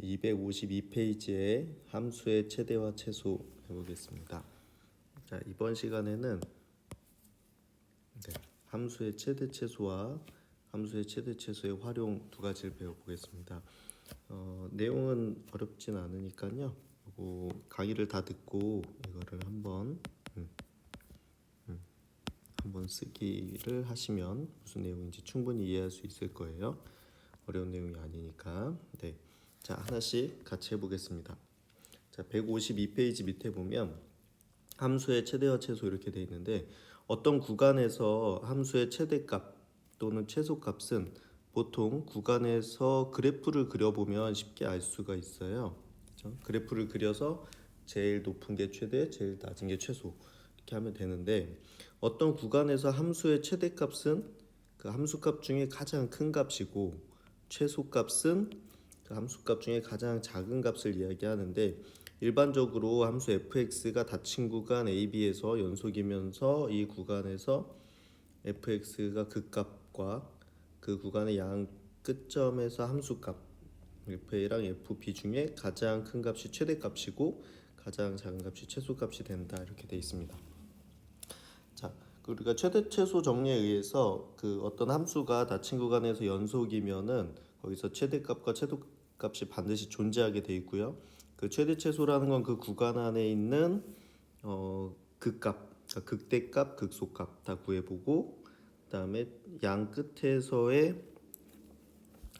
252페이지의 함수의 최대와 최소 해보겠습니다. 자, 이번 시간에는 네, 함수의 최대 최소와 함수의 최대 최소의 활용 두 가지를 배워보겠습니다. 어, 내용은 어렵진 않으니까요. 요거 강의를 다 듣고 이거를 한번 음, 음, 한번 쓰기를 하시면 무슨 내용인지 충분히 이해할 수 있을 거예요. 어려운 내용이 아니니까. 네. 자, 하나씩 같이 해보겠습니다. 자, 152페이지 밑에 보면 함수의 최대와 최소 이렇게 돼 있는데 어떤 구간에서 함수의 최대값 또는 최소값은 보통 구간에서 그래프를 그려보면 쉽게 알 수가 있어요. 그렇죠? 그래프를 그려서 제일 높은 게 최대, 제일 낮은 게 최소 이렇게 하면 되는데 어떤 구간에서 함수의 최대값은 그 함수값 중에 가장 큰 값이고 최소값은 그 함수값 중에 가장 작은 값을 이야기하는데 일반적으로 함수 fx가 닫힌 구간 ab에서 연속이면서 이 구간에서 fx가 극값과 그 구간의 양 끝점에서 함수값 fA랑 fb 중에 가장 큰 값이 최대값이고 가장 작은 값이 최소값이 된다 이렇게 돼 있습니다. 자, 그 우리가 최대 최소 정리에 의해서 그 어떤 함수가 닫힌 구간에서 연속이면은 거기서 최대값과 최소 값이 반드시 존재하게 돼 있고요. 그 최대 최소라는 건 그 구간 안에 있는 어 극값, 그러니까 극대값, 극소값 다 구해보고 그 다음에 양 끝에서의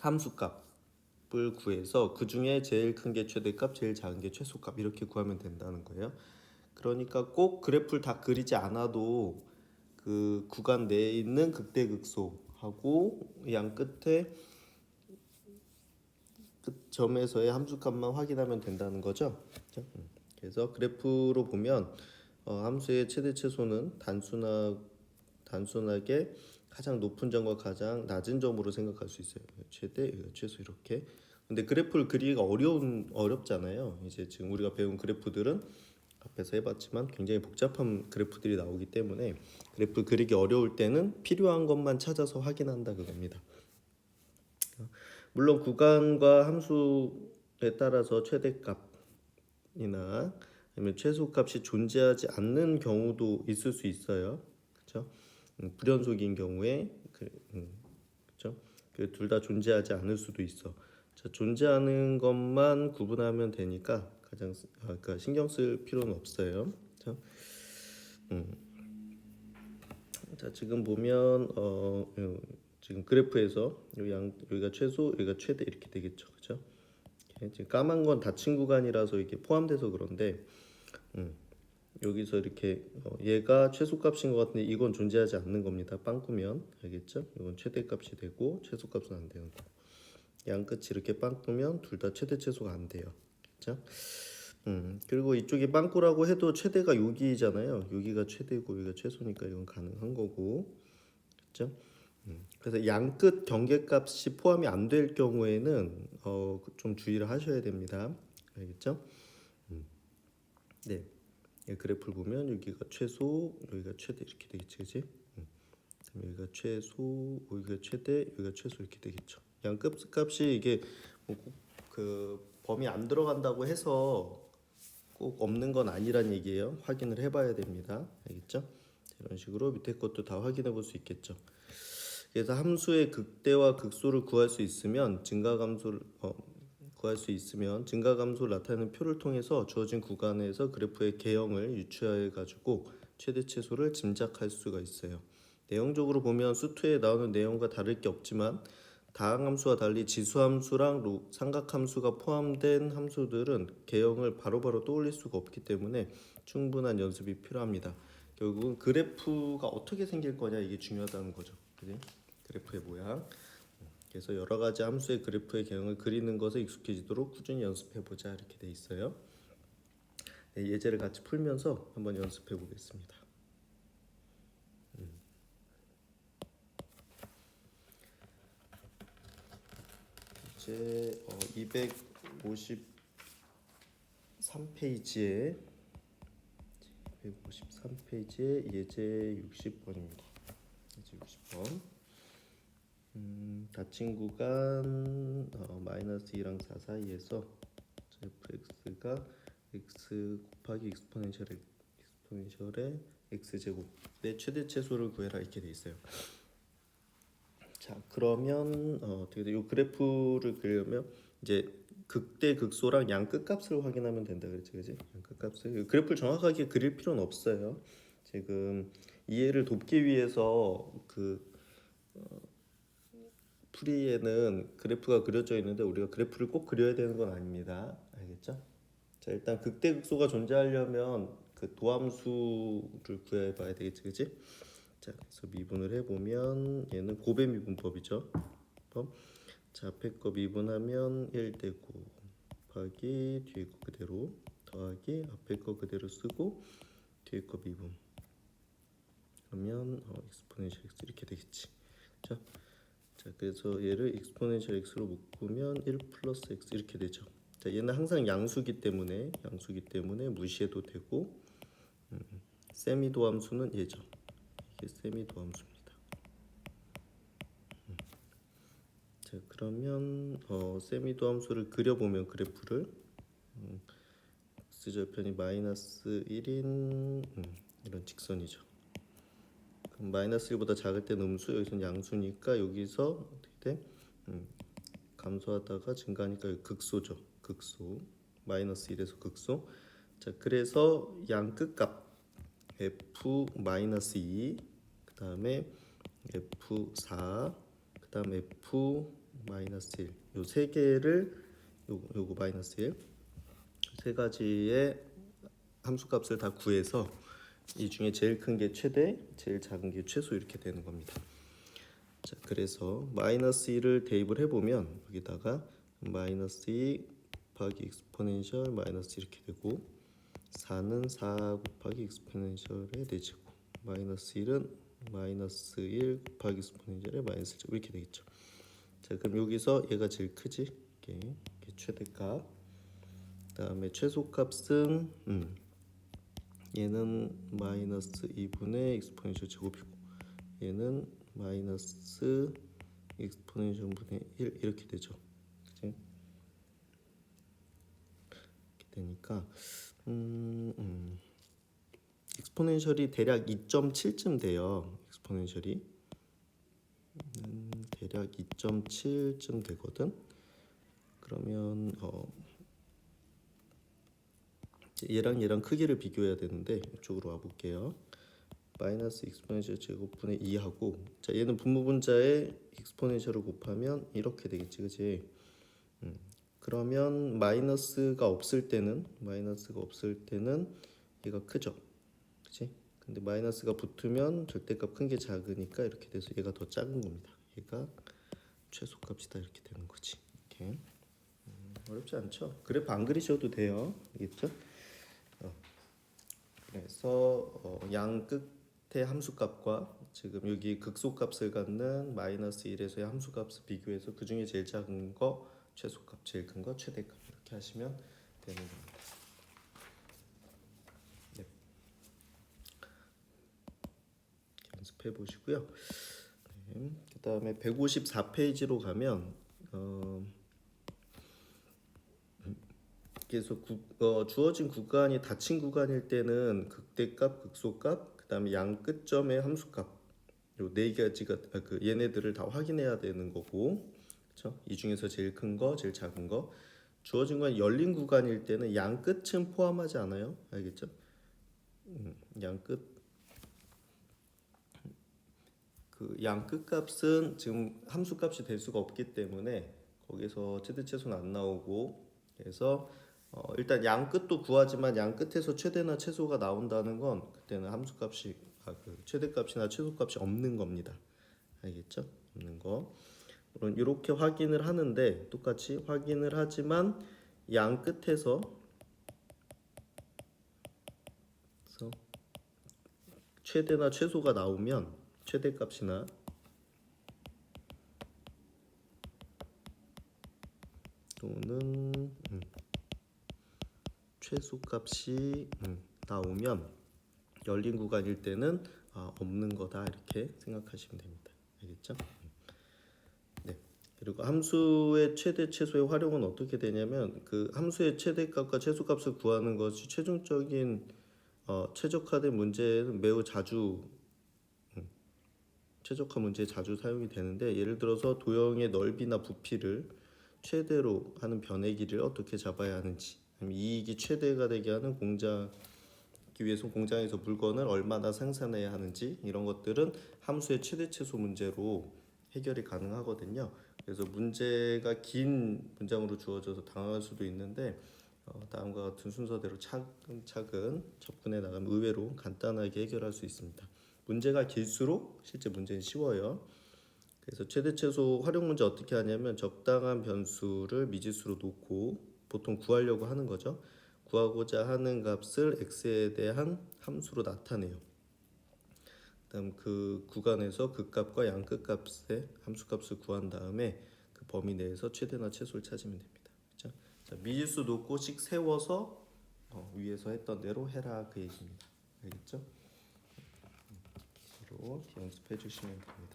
함수값을 구해서 그 중에 제일 큰 게 최대값, 제일 작은 게 최소값 이렇게 구하면 된다는 거예요. 그러니까 꼭 그래프를 다 그리지 않아도 그 구간 내에 있는 극대극소하고 양 끝에 끝 점에서의 함수값만 확인하면 된다는 거죠. 음. 그래서 그래프로 보면 어, 함수의 최대 최소는 단순하 단순하게 가장 높은 점과 가장 낮은 점으로 생각할 수 있어요. 최대, 최소 이렇게. 근데 그래프를 그리기가 어려운 어렵잖아요. 이제 지금 우리가 배운 그래프들은 앞에서 해봤지만 굉장히 복잡한 그래프들이 나오기 때문에 그래프 그리기 어려울 때는 필요한 것만 찾아서 확인한다 그겁니다. 물론 구간과 함수에 따라서 최대값이나 아니면 최소값이 존재하지 않는 경우도 있을 수 있어요. 그렇죠? 음, 불연속인 경우에 그, 음, 그렇죠? 그 둘 다 존재하지 않을 수도 있어. 자, 존재하는 것만 구분하면 되니까 가장 쓰- 아, 그러니까 신경 쓸 필요는 없어요. 그렇죠? 음. 자 지금 보면 어 요, 지금 그래프에서 요양 여기가 최소 여기가 최대 이렇게 되겠죠, 그렇죠? 지금 까만 건 닫힌 구간이라서 이게 포함돼서 그런데 음, 여기서 이렇게 어, 얘가 최소값인 것 같은데 이건 존재하지 않는 겁니다. 빵꾸면 알겠죠? 이건 최대값이 되고 최소값은 안 되는 거. 양 끝이 이렇게 빵꾸면 둘 다 최대 최소가 안 돼요. 그렇죠? 음, 그리고 이쪽이 빵꾸라고 해도 최대가 여기잖아요. 여기가 최대고 여기가 최소니까 이건 가능한 거고. 그렇죠? 음, 그래서 양끝 경계값이 포함이 안 될 경우에는 어, 좀 주의를 하셔야 됩니다. 알겠죠? 음. 네. 이 그래프를 보면 여기가 최소, 여기가 최대 이렇게 되겠지, 그지? 음. 여기가 최소, 여기가 최대, 여기가 최소 이렇게 되겠죠. 양끝 값이 이게 뭐 그 범위 안 들어간다고 해서 꼭 없는 건 아니란 얘기예요. 확인을 해봐야 됩니다. 알겠죠? 이런 식으로 밑에 것도 다 확인해 볼 수 있겠죠. 그래서 함수의 극대와 극소를 구할 수 있으면 증가 감소를 어, 구할 수 있으면 증가 감소를 나타내는 표를 통해서 주어진 구간에서 그래프의 개형을 유추해 가지고 최대 최소를 짐작할 수가 있어요. 내용적으로 보면 수투에 나오는 내용과 다를 게 없지만 다항함수와 달리 지수함수랑 로- 삼각함수가 포함된 함수들은 개형을 바로바로 떠올릴 수가 없기 때문에 충분한 연습이 필요합니다. 결국은 그래프가 어떻게 생길 거냐 이게 중요하다는 거죠. 그지? 그래프의 모양. 그래서 여러 가지 함수의 그래프의 개형을 그리는 것에 익숙해지도록 꾸준히 연습해 보자 이렇게 돼 있어요. 네, 예제를 같이 풀면서 한번 연습해 보겠습니다. 음. 이제 어, 253페이지에 253페이지에 예제 60번입니다. 예제 60번. 음, 닫힌 구간 어, 마이너스 2랑 4 사이에서 fx가 x 곱하기 익스포넨셜 익스포넨셜의 x 제곱의 최대 최소를 구해라 이렇게 돼 있어요. 자 그러면 어, 어떻게 돼? 이 그래프를 그리려면 이제 극대 극소랑 양 끝값을 확인하면 된다 그랬지 그지? 양 끝값을 그래프를 정확하게 그릴 필요는 없어요. 지금 이해를 돕기 위해서 그 어, 풀이에는 그래프가 그려져 있는데 우리가 그래프를 꼭 그려야 되는 건 아닙니다. 알겠죠? 자 일단 극대 극소가 존재하려면 그 도함수를 구해봐야 되겠지, 그지? 자 그래서 미분을 해보면 얘는 고배 미분법이죠. 법. 자 앞에 거 미분하면 1대 9 곱하기 뒤에 거 그대로 더하기 앞에 거 그대로 쓰고 뒤에 거 미분 그러면 어, 익스포넨셜 x 이렇게 되겠지. 자, 자 그래서 얘를 익스포넨셜 x로 묶으면 1 플러스 x 이렇게 되죠. 자 얘는 항상 양수기 때문에 양수기 때문에 무시해도 되고 음, 세미도 함수는 얘죠. 이게 세미도 함수입니다. 음. 자 그러면 어, 세미도 함수를 그려보면 그래프를 음, x절편이 마이너스 1인 음, 이런 직선이죠. 마이너스 1보다 작을 때는 음수 여기서는 양수니까 여기서 어떻게 돼? 음, 감소하다가 증가하니까 극소죠. 극소 마이너스 1에서 극소. 자 그래서 양 끝값 f 마이너스 2 그 다음에 f 4 그 다음에 f 마이너스 1. 요 세 개를 요 요거 마이너스 1. 세 가지의 함수값을 다 구해서 이 중에 제일 큰 게 최대, 제일 작은 게 최소 이렇게 되는 겁니다. 자, 그래서 마이너스 2를 대입을 해보면 여기다가 마이너스 2 곱하기 익스포넨셜 마이너스 이렇게 되고 4는 4 곱하기 익스포넨셜의 4제곱 마이너스 1은 마이너스 1 곱하기 익스포넨셜의 마이너스 1제곱 이렇게 되겠죠. 자, 그럼 여기서 얘가 제일 크지? 이게, 이게 최대값. 그 다음에 최소값은 음, 얘는 마이너스 2분의 익스포넨셜 제곱이고 얘는 마이너스 익스포넨셜 분의 1 이렇게 되죠. 그치? 이렇게 되니까 음, 음. 익스포넨셜이 대략 2.7쯤 돼요. 익스포넨셜이 음, 대략 2.7쯤 되거든. 그러면 어, 얘랑 얘랑 크기를 비교해야 되는데 이쪽으로 와볼게요. 마이너스 익스포넨셜 제곱분의 2하고 자 얘는 분모분자에 익스포넨셜을 곱하면 이렇게 되겠지 그지 음, 그러면 마이너스가 없을 때는 마이너스가 없을 때는 얘가 크죠 그치? 근데 마이너스가 붙으면 절대값 큰 게 작으니까 이렇게 돼서 얘가 더 작은 겁니다. 얘가 최소값이다 이렇게 되는 거지. 이렇게 음, 어렵지 않죠? 그래프 안 그리셔도 돼요. 알겠죠? 어. 그래서 어, 양 끝의 함수값과 지금 여기 극소값을 갖는 마이너스 1에서의 함수값을 비교해서 그 중에 제일 작은 거 최소값, 제일 큰 거 최대값 이렇게 하시면 되는 겁니다. 네. 연습해 보시고요. 네. 그 다음에 154페이지로 가면 어, 그래서 구, 어, 주어진 구간이 닫힌 구간일 때는 극대값, 극소값, 그다음에 양 끝점의 함수값 요네 가지가 아, 그 얘네들을 다 확인해야 되는 거고, 그렇죠? 이 중에서 제일 큰 거, 제일 작은 거. 주어진 건 열린 구간일 때는 양 끝은 포함하지 않아요, 알겠죠? 음, 양 끝. 그 양 끝값은 지금 함수값이 될 수가 없기 때문에 거기서 최대 최소는 안 나오고 그래서 어, 일단 양 끝도 구하지만 양 끝에서 최대나 최소가 나온다는 건 그때는 함수값이 아, 그 최대값이나 최소값이 없는 겁니다. 알겠죠? 없는 거. 물론 이렇게 확인을 하는데 똑같이 확인을 하지만 양 끝에서 최대나 최소가 나오면 최대값이나 또는 음, 최소값이 음, 나오면 열린 구간일 때는 아, 없는 거다 이렇게 생각하시면 됩니다. 알겠죠? 그리고 함수의 최대 최소의 활용은 어떻게 되냐면 그 함수의 최대값과 최소값을 구하는 것이 최종적인 어, 최적화된 문제는 매우 자주 음, 최적화 문제에 자주 사용이 되는데 예를 들어서 도형의 넓이나 부피를 최대로 하는 변의 길이를 어떻게 잡아야 하는지 이익이 최대가 되게 하는 공장 기 위해서 공장에서 물건을 얼마나 생산해야 하는지 이런 것들은 함수의 최대 최소 문제로 해결이 가능하거든요. 그래서 문제가 긴 문장으로 주어져서 당황할 수도 있는데 어, 다음과 같은 순서대로 차근차근 접근해 나가면 의외로 간단하게 해결할 수 있습니다. 문제가 길수록 실제 문제는 쉬워요. 그래서 최대 최소 활용 문제 어떻게 하냐면 적당한 변수를 미지수로 놓고 보통 구하려고 하는 거죠. 구하고자 하는 값을 x에 대한 함수로 나타내요. 그다음 그 구간에서 그 값과 양끝 값의 함수 값을 구한 다음에 그 범위 내에서 최대나 최소를 찾으면 됩니다. 그렇죠? 자, 미지수 놓고 씩 세워서 어, 위에서 했던 대로 해라 그 얘기입니다. 알겠죠? 서로 연습해 주시면 됩니다.